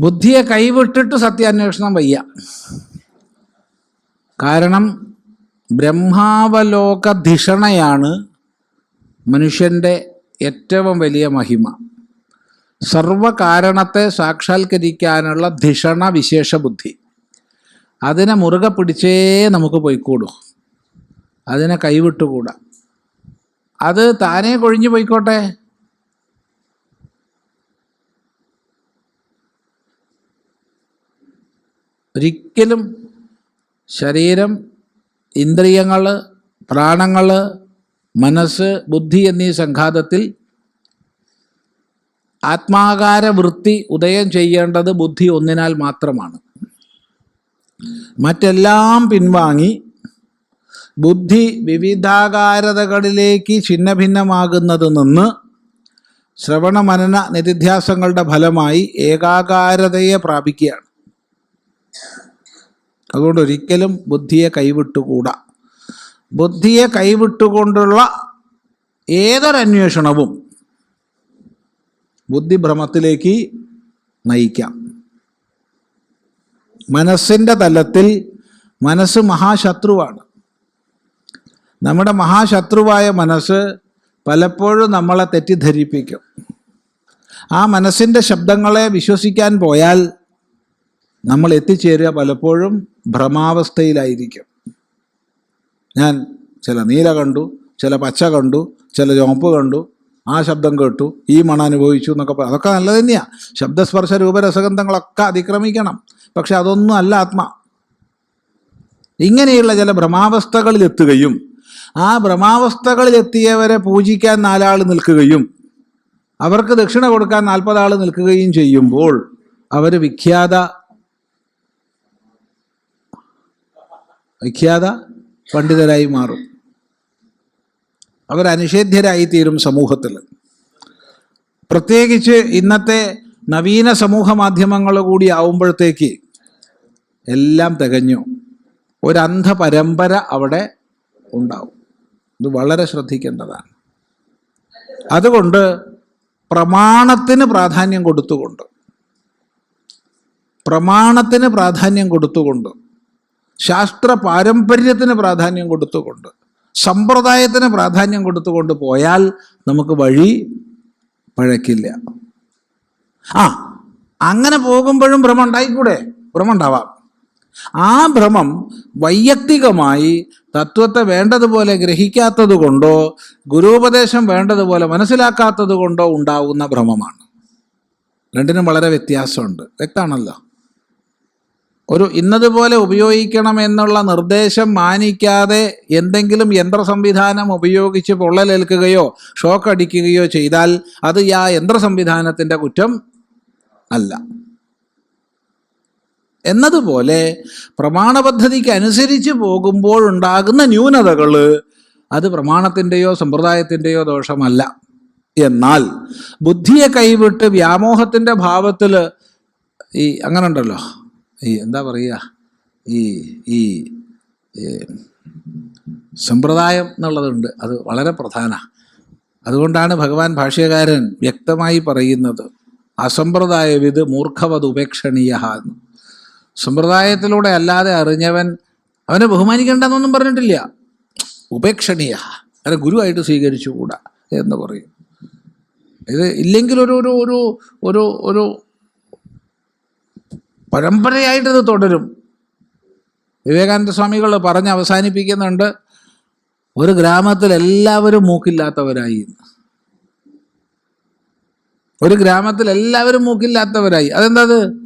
ബുദ്ധിയെ കൈവിട്ടിട്ട് സത്യാന്വേഷണം വയ്യ. കാരണം ബ്രഹ്മാവലോകധിഷണയാണ് മനുഷ്യന്റെ ഏറ്റവും വലിയ മഹിമ. സർവകാരണത്തെ സാക്ഷാത്കരിക്കാനുള്ള ധിഷണ വിശേഷ ബുദ്ധി അതിനെ മുറുകെ പിടിച്ചേ നമുക്ക് പോയിക്കൂടൂ. അതിനെ കൈവിട്ടുകൂടാ. അത് താനേ കൊഴിഞ്ഞു പോയിക്കോട്ടെ. ഒരിക്കലും ശരീരം ഇന്ദ്രിയങ്ങൾ പ്രാണങ്ങൾ മനസ്സ് ബുദ്ധി എന്നീ സംഘാതത്തിൽ ആത്മാകാര വൃത്തി ഉദയം ചെയ്യേണ്ടത് ബുദ്ധി ഒന്നിനാൽ മാത്രമാണ്. മറ്റെല്ലാം പിൻവാങ്ങി ബുദ്ധി വിവിധാകാരതകളിലേക്ക് ഛിന്ന ഭിന്നമാകുന്നത് നിന്ന് ശ്രവണ മനന നിതിധ്യാസങ്ങളുടെ ഫലമായി ഏകാകാരതയെ പ്രാപിക്കുകയാണ്. അതുകൊണ്ട് ഒരിക്കലും ബുദ്ധിയെ കൈവിട്ടുകൂടാ. ബുദ്ധിയെ കൈവിട്ടുകൊണ്ടുള്ള ഏതൊരന്വേഷണവും ബുദ്ധിഭ്രമത്തിലേക്ക് നയിക്കാം. മനസ്സിന്റെ തലത്തിൽ മനസ്സ് മഹാശത്രുവാണ്. നമ്മുടെ മഹാശത്രുവായ മനസ്സ് പലപ്പോഴും നമ്മളെ തെറ്റിദ്ധരിപ്പിക്കും. ആ മനസ്സിന്റെ ശബ്ദങ്ങളെ വിശ്വസിക്കാൻ പോയാൽ നമ്മൾ എത്തിച്ചേരുക പലപ്പോഴും ഭ്രമാവസ്ഥയിലായിരിക്കും. ഞാൻ ചില നീല കണ്ടു ചില പച്ച കണ്ടു ചില ചുവപ്പ് കണ്ടു ആ ശബ്ദം കേട്ടു ഈ മണ അനുഭവിച്ചു എന്നൊക്കെ പറ- അതൊക്കെ നല്ലത് തന്നെയാണ് ശബ്ദസ്പർശ രൂപരസഗന്ധങ്ങളൊക്കെ അതിക്രമിക്കണം. പക്ഷെ അതൊന്നും അല്ല ആത്മ. ഇങ്ങനെയുള്ള ചില ഭ്രമാവസ്ഥകളിലെത്തുകയും ആ ഭ്രമാവസ്ഥകളിലെത്തിയവരെ പൂജിക്കാൻ നാലാൾ നിൽക്കുകയും അവർക്ക് ദക്ഷിണ കൊടുക്കാൻ നാൽപ്പതാൾ നിൽക്കുകയും ചെയ്യുമ്പോൾ അവർ വിഖ്യാത. വിഖ്യാത പണ്ഡിതരായി മാറും. അവരനുഷേധ്യരായി തീരും സമൂഹത്തിൽ. പ്രത്യേകിച്ച് ഇന്നത്തെ നവീന സമൂഹ മാധ്യമങ്ങൾ കൂടി ആവുമ്പോഴത്തേക്ക് എല്ലാം തികഞ്ഞു. ഒരന്ധ പരമ്പര അവിടെ ഉണ്ടാവും. ഇത് വളരെ ശ്രദ്ധിക്കേണ്ടതാണ്. അതുകൊണ്ട് പ്രമാണത്തിന് പ്രാധാന്യം കൊടുത്തുകൊണ്ട് പ്രമാണത്തിന് പ്രാധാന്യം കൊടുത്തുകൊണ്ട് ശാസ്ത്ര പാരമ്പര്യത്തിന് പ്രാധാന്യം കൊടുത്തുകൊണ്ട് സമ്പ്രദായത്തിന് പ്രാധാന്യം കൊടുത്തുകൊണ്ട് പോയാൽ നമുക്ക് വഴി പഴക്കില്ല. ആ അങ്ങനെ പോകുമ്പോഴും ഭ്രമം ഉണ്ടായിക്കൂടെ? ഭ്രമം ഉണ്ടാവാം. ആ ഭ്രമം വൈയക്തികമായി തത്വത്തെ വേണ്ടതുപോലെ ഗ്രഹിക്കാത്തത് കൊണ്ടോ ഗുരുപദേശം വേണ്ടതുപോലെ മനസ്സിലാക്കാത്തത് കൊണ്ടോ ഉണ്ടാവുന്ന ഭ്രമമാണ്. രണ്ടിനും വളരെ വ്യത്യാസമുണ്ട്. വ്യക്തമാണല്ലോ ഒരു ഇന്നതുപോലെ ഉപയോഗിക്കണം എന്നുള്ള നിർദ്ദേശം മാനിക്കാതെ എന്തെങ്കിലും യന്ത്ര സംവിധാനം ഉപയോഗിച്ച് പൊള്ളലേൽക്കുകയോ ഷോക്ക് അടിക്കുകയോ ചെയ്താൽ അത് ആ യന്ത്ര സംവിധാനത്തിന്റെ കുറ്റം അല്ല. എന്നതുപോലെ പ്രമാണ പദ്ധതിക്ക് അനുസരിച്ച് പോകുമ്പോഴുണ്ടാകുന്ന ന്യൂനതകൾ അത് പ്രമാണത്തിന്റെയോ സമ്പ്രദായത്തിന്റെയോ ദോഷമല്ല. എന്നാൽ ബുദ്ധിയെ കൈവിട്ട് വ്യാമോഹത്തിന്റെ ഭാവത്തിൽ ഈ അങ്ങനെ ഉണ്ടല്ലോ ഈ എന്താ പറയുക? ഈ ഈ ഈ സമ്പ്രദായം എന്നുള്ളതുണ്ട്. അത് വളരെ പ്രധാന. അതുകൊണ്ടാണ് ഭഗവാൻ ഭാഷ്യകാരൻ വ്യക്തമായി പറയുന്നത്. അസമ്പ്രദായവിത് മൂർഖവത് ഉപേക്ഷണീയ എന്ന്. സമ്പ്രദായത്തിലൂടെ അല്ലാതെ അറിഞ്ഞവൻ അവനെ ബഹുമാനിക്കേണ്ടെന്നൊന്നും പറഞ്ഞിട്ടില്ല. ഉപേക്ഷണീയ. അവനെ ഗുരുവായിട്ട് സ്വീകരിച്ചുകൂടാ എന്ന് പറയും. ഇത് ഇല്ലെങ്കിൽ ഒരു ഒരു ഒരു ഒരു ഒരു പരമ്പരയായിട്ടത് തുടരും. വിവേകാനന്ദ സ്വാമികൾ പറഞ്ഞ് അവസാനിപ്പിക്കുന്നുണ്ട്. ഒരു ഗ്രാമത്തിൽ എല്ലാവരും മൂക്കില്ലാത്തവരായി. ഒരു ഗ്രാമത്തിൽ എല്ലാവരും മൂക്കില്ലാത്തവരായി. അതെന്താത്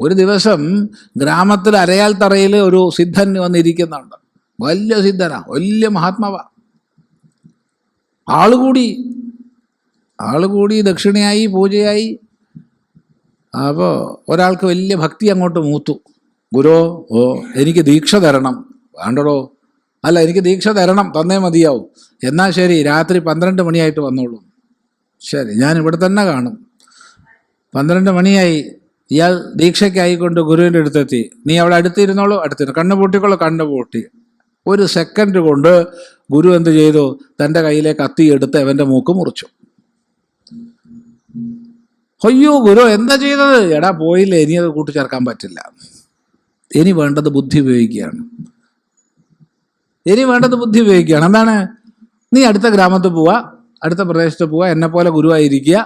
ഒരു ദിവസം ഗ്രാമത്തിൽ അരയാൽ തറയിൽ ഒരു സിദ്ധൻ വന്നിരിക്കുന്നുണ്ട്. വലിയ സിദ്ധനാ വലിയ മഹാത്മാവ. ആളുകൂടി ആളുകൂടി ദക്ഷിണയായി പൂജയായി. അപ്പോൾ ഒരാൾക്ക് വലിയ ഭക്തി അങ്ങോട്ട് മൂത്തു. ഗുരോ ഓ എനിക്ക് ദീക്ഷ തരണം. വേണ്ടടോ? അല്ല എനിക്ക് ദീക്ഷ തരണം തന്നേ മതിയാവും. എന്നാൽ ശരി രാത്രി പന്ത്രണ്ട് മണിയായിട്ട് വന്നോളൂ. ശരി ഞാൻ ഇവിടെ തന്നെ കാണും. പന്ത്രണ്ട് മണിയായി. ഇയാൾ ദീക്ഷയ്ക്കായിക്കൊണ്ട് ഗുരുവിന്റെ അടുത്തെത്തി. നീ അവിടെ അടുത്തിരുന്നോളൂ അടുത്തിരുന്നു കണ്ണു പൂട്ടിക്കോളൂ കണ്ണു പൂട്ടി. ഒരു സെക്കൻഡ് കൊണ്ട് ഗുരു എന്ത് ചെയ്തു? തന്റെ കയ്യിലെ കത്തി എടുത്ത് അവന്റെ മൂക്ക് മുറിച്ചു. അയ്യോ ഗുരു എന്താ ചെയ്തത്? എടാ പോയില്ല ഇനി അത് കൂട്ടിച്ചേർക്കാൻ പറ്റില്ല. ഇനി വേണ്ടത് ബുദ്ധി ഉപയോഗിക്കുകയാണ്. ഇനി വേണ്ടത് ബുദ്ധി ഉപയോഗിക്കുകയാണ്. എന്താണ്? നീ അടുത്ത ഗ്രാമത്തിൽ പോവുക അടുത്ത പ്രദേശത്ത് പോവുക എന്നെ പോലെ ഗുരുവായിരിക്കുക.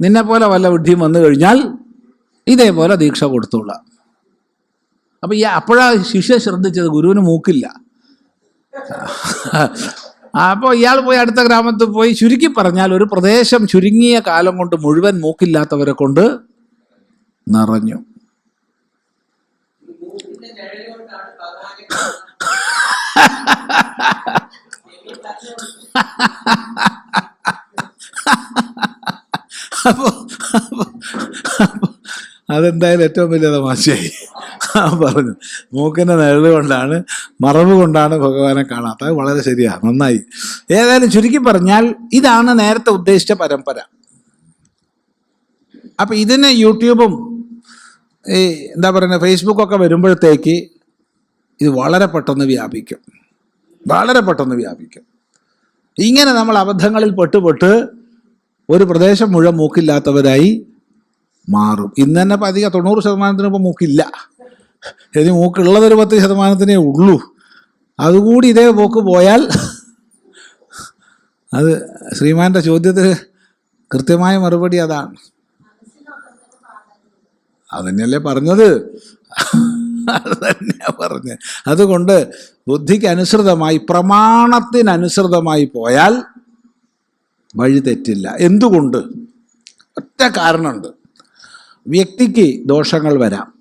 നിന്നെ പോലെ വല്ല ബുദ്ധിയും വന്നു കഴിഞ്ഞാൽ ഇതേപോലെ ദീക്ഷ കൊടുത്തോളാം അപ്പൊ ഈ അപ്പോഴാ ശിഷ്യ ശ്രദ്ധിച്ചത് ഗുരുവിന് മൂക്കില്ല. അപ്പോൾ ഇയാൾ പോയി അടുത്ത ഗ്രാമത്തിൽ പോയി ചുരുക്കി പറഞ്ഞാൽ ഒരു പ്രദേശം ചുരുങ്ങിയ കാലം കൊണ്ട് മുഴുവൻ മൂക്കില്ലാത്തവരെ കൊണ്ട് നിറഞ്ഞു. അപ്പോൾ അതെന്തായാലും ഏറ്റവും വലിയ തമാശയായി. പറഞ്ഞു. മൂക്കിന്റെ നിഴൽ കൊണ്ടാണ് മറവ് കൊണ്ടാണ് ഭഗവാനെ കാണാത്തത്. വളരെ ശരിയാണ് നന്നായി. ഏതായാലും ചുരുക്കി പറഞ്ഞാൽ ഇതാണ് നേരത്തെ ഉദ്ദേശിച്ച പരമ്പര. അപ്പം ഇതിന് യൂട്യൂബും ഈ എന്താ പറയുക ഫേസ്ബുക്കൊക്കെ വരുമ്പോഴത്തേക്ക് ഇത് വളരെ പെട്ടെന്ന് വ്യാപിക്കും. വളരെ പെട്ടെന്ന് വ്യാപിക്കും. ഇങ്ങനെ നമ്മൾ അബദ്ധങ്ങളിൽ പെട്ടുപെട്ട് ഒരു പ്രദേശം മുഴുവൻ മൂക്കില്ലാത്തവരായി മാറും. ഇന്ന് തന്നെ ഇപ്പം അധികം തൊണ്ണൂറ് ശതമാനത്തിന് ഇപ്പം മൂക്കില്ല. ഇനി മൂക്കുള്ളത് ഒരു പത്ത് ശതമാനത്തിനേ ഉള്ളൂ. അതുകൂടി ഇതേ പോക്ക് പോയാൽ അത് ശ്രീമാന്റെ ചോദ്യത്തിന് കൃത്യമായ മറുപടി അതാണ്. അതന്നെയല്ലേ പറഞ്ഞത്? അത് തന്നെയാ പറഞ്ഞത്. അതുകൊണ്ട് ബുദ്ധിക്ക് അനുസൃതമായി പ്രമാണത്തിനനുസൃതമായി പോയാൽ വഴി തെറ്റില്ല. എന്തുകൊണ്ട്? ഒറ്റ കാരണമുണ്ട്. വ്യക്തിക്ക് ദോഷങ്ങൾ വരാം.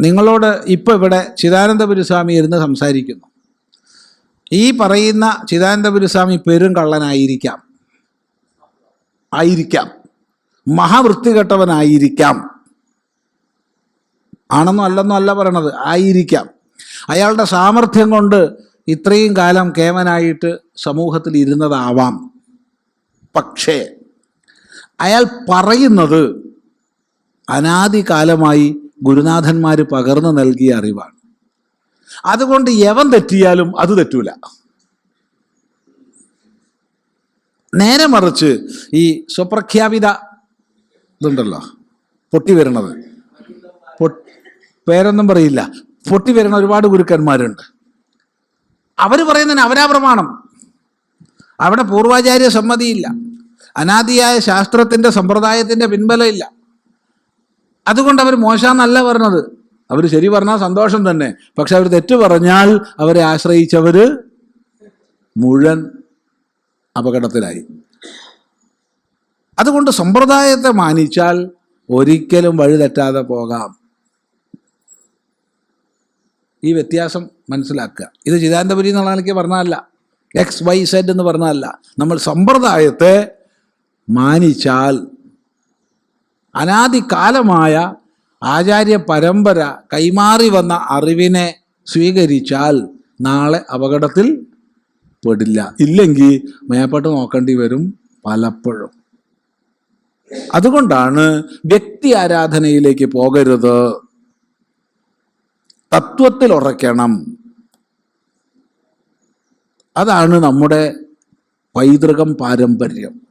നിങ്ങളോട് ഇപ്പോൾ ഇവിടെ ചിദാനന്ദപുരി സ്വാമി ഇരുന്ന് സംസാരിക്കുന്നു. ഈ പറയുന്ന ചിദാനന്ദപുരി സ്വാമി പെരും കള്ളനായിരിക്കാം. ആയിരിക്കാം. മഹാവൃത്തികെട്ടവനായിരിക്കാം ആണെന്നോ അല്ലെന്നോ അല്ല പറയണത്. ആയിരിക്കാം. അയാളുടെ സാമർഥ്യം കൊണ്ട് ഇത്രയും കാലം കേമനായിട്ട് സമൂഹത്തിൽ ഇരുന്നതാവാം. പക്ഷേ അയാൾ പറയുന്നത് അനാദികാലമായി ഗുരുനാഥന്മാർ പകർന്നു നൽകിയ അറിവാണ്. അതുകൊണ്ട് യവൻ തെറ്റിയാലും അത് തെറ്റൂല. നേരെ മറിച്ച് ഈ സ്വപ്രഖ്യാപിത ഇതുണ്ടല്ലോ പൊട്ടി വരണത്. പേരൊന്നും പറയില്ല. പൊട്ടി വരണ ഒരുപാട് ഗുരുക്കന്മാരുണ്ട്. അവർ പറയുന്നതിന് അവരാ പ്രമാണം. അവിടെ പൂർവാചാര്യ സമ്മതിയില്ല. അനാദിയായ ശാസ്ത്രത്തിന്റെ സമ്പ്രദായത്തിന്റെ പിൻബലമില്ല. അതുകൊണ്ട് അവർ മോശമെന്നല്ല പറഞ്ഞത്. അവർ ശരി പറഞ്ഞാൽ സന്തോഷം തന്നെ. പക്ഷെ അവർ തെറ്റ് പറഞ്ഞാൽ അവരെ ആശ്രയിച്ചവർ മുഴുവൻ അപകടത്തിലായി. അതുകൊണ്ട് സമ്പ്രദായത്തെ മാനിച്ചാൽ ഒരിക്കലും വഴിതെറ്റാതെ പോകാം. ഈ വ്യത്യാസം മനസ്സിലാക്കുക. ഇത് ചിദാനന്ദപുരി എന്നുള്ള നിലയ്ക്ക് പറഞ്ഞതല്ല. എക്സ് വൈ സെഡ് എന്ന് പറഞ്ഞതല്ല. നമ്മൾ സമ്പ്രദായത്തെ മാനിച്ചാൽ അനാദികാലമായ ആചാര്യ പരമ്പര കൈമാറി വന്ന അറിവിനെ സ്വീകരിച്ചാൽ നാളെ അപകടത്തിൽ പെടില്ല. ഇല്ലെങ്കിൽ മേപ്പെട്ട് നോക്കേണ്ടി വരും പലപ്പോഴും. അതുകൊണ്ടാണ് വ്യക്തി ആരാധനയിലേക്ക് പോകരുത്. തത്വത്തിൽ ഉറയ്ക്കണം. അതാണ് നമ്മുടെ പൈതൃകം പാരമ്പര്യം.